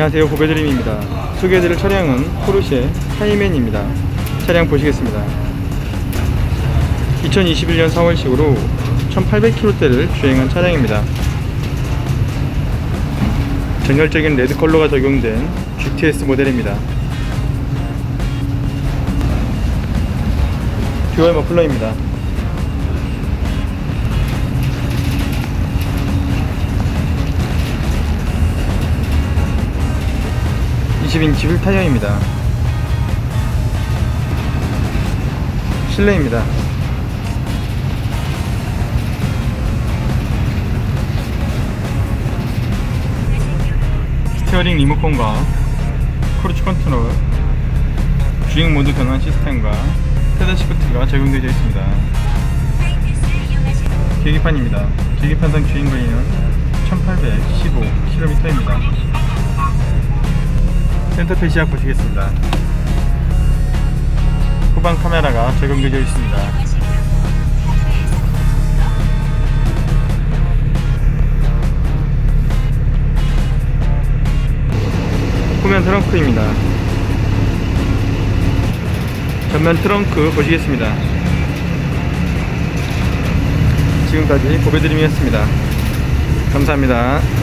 안녕하세요. 고배드림입니다. 소개해드릴 차량은 포르쉐 카이맨입니다. 차량 보시겠습니다. 2021년 4월식으로 1800km대를 주행한 차량입니다. 전열적인 레드 컬러가 적용된 GTS 모델입니다. 듀얼 머플러입니다 (20인치) 휠 타이어입니다. 실내입니다. 스티어링 리모컨과 크루즈 컨트롤 주행 모드 변환 시스템과 패드 시프트가 적용되어 있습니다. 계기판입니다. 계기판상 주행 거리는 1815km입니다 센터페 시약 보시겠습니다 후방 카메라가 적용되어 있습니다 후면 트렁크입니다. 전면 트렁크 보시겠습니다. 지금까지 고배드림이었습니다. 감사합니다.